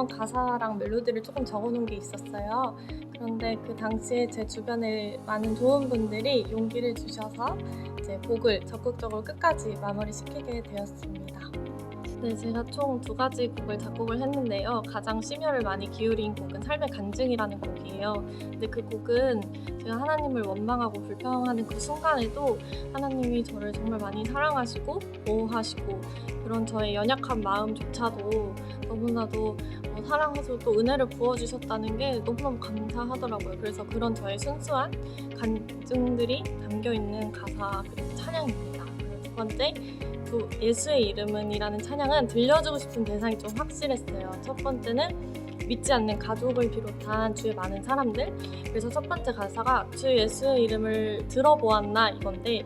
한번 가사랑 멜로디를 조금 적어놓은 게 있었어요. 그런데 그 당시에 제 주변에 많은 좋은 분들이 용기를 주셔서 이제 곡을 적극적으로 끝까지 마무리시키게 되었습니다. 네, 제가 총 두 가지 곡을 작곡을 했는데요. 가장 심혈을 많이 기울인 곡은 삶의 간증이라는 곡이에요. 근데 그 곡은 제가 하나님을 원망하고 불평하는 그 순간에도 하나님이 저를 정말 많이 사랑하시고 보호하시고 그런 저의 연약한 마음조차도 너무나도 어, 사랑하시고 또 은혜를 부어주셨다는 게 너무너무 감사하더라고요. 그래서 그런 저의 순수한 간증들이 담겨 있는 가사 그리고 찬양입니다. 그리고 두 번째 그 예수의 이름은이라는 찬양은 들려주고 싶은 대상이 좀 확실했어요. 첫 번째는 믿지 않는 가족을 비롯한 주의 많은 사람들. 그래서 첫 번째 가사가 주 예수의 이름을 들어보았나 이건데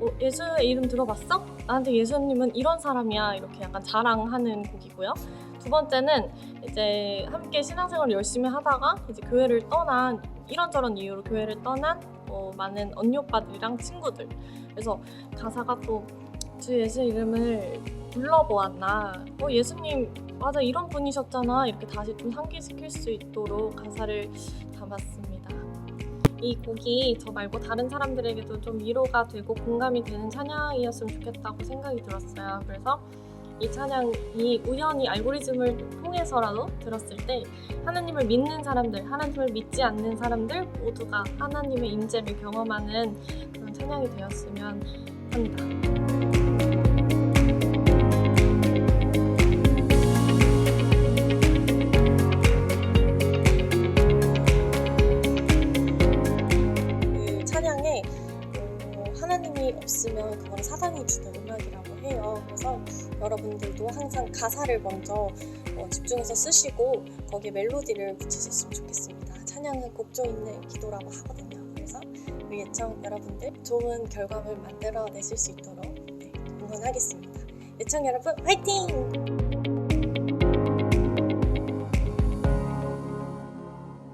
어, 예수의 이름 들어봤어? 나한테 예수님은 이런 사람이야 이렇게 약간 자랑하는 곡이고요. 두 번째는 이제 함께 신앙생활을 열심히 하다가 이제 교회를 떠난 이런저런 이유로 교회를 떠난 어, 많은 언니 오빠들이랑 친구들. 그래서 가사가 또 주 예수 이름을 불러보았나. 어 예수님 맞아 이런 분이셨잖아 이렇게 다시 좀 상기시킬 수 있도록 가사를 담았습니다. 이 곡이 저 말고 다른 사람들에게도 좀 위로가 되고 공감이 되는 찬양이었으면 좋겠다고 생각이 들었어요. 그래서 이 찬양이 우연히 알고리즘을 통해서라도 들었을 때 하나님을 믿는 사람들, 하나님을 믿지 않는 사람들 모두가 하나님의 임재를 경험하는 그런 찬양이 되었으면 합니다. 그 찬양에 어, 하나님이 없으면 그건 사단이 주는 음악이라고 해요. 그래서 여러분들도 항상 가사를 먼저 어, 집중해서 쓰시고 거기에 멜로디를 붙이셨으면 좋겠습니다. 찬양은 곡조 있는 기도라고 하거든요. 그래서 우리 예청 여러분들 좋은 결과물 만들어 내실 수 있도록 네, 응원하겠습니다. 예청 여러분 화이팅!